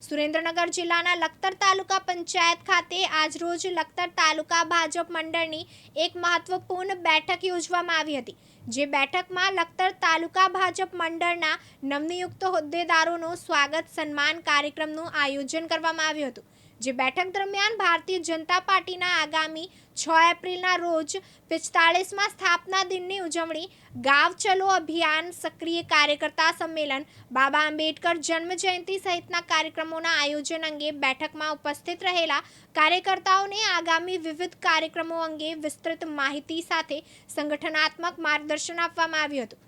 સુરેન્દ્રનગર જિલ્લાના લખતર તાલુકા પંચાયત ખાતે આજરોજ લખતર તાલુકા ભાજપ મંડળની એક મહત્વપૂર્ણ બેઠક યોજવામાં આવી હતી, જે બેઠકમાં લખતર તાલુકા ભાજપ મંડળના નવનિયુક્ત હોદ્દેદારોનું સ્વાગત સન્માન કાર્યક્રમનું આયોજન કરવામાં આવ્યું હતું. જે બેઠક દરમિયાન ભારતીય જનતા પાર્ટીના આગામી છ એપ્રિલના રોજ પિસ્તાળીસમાં સ્થાપના દિનની ઉજવણી ગાવ ચલો અભિયાન સક્રિય કાર્યકર્તા સંમેલન બાબા આંબેડકર જન્મ જયંતિ સહિતના કાર્યક્રમોના આયોજન અંગે બેઠકમાં ઉપસ્થિત રહેલા કાર્યકર્તાઓને આગામી વિવિધ કાર્યક્રમો અંગે વિસ્તૃત માહિતી સાથે સંગઠનાત્મક માર્ગદર્શન આપવામાં આવ્યું હતું.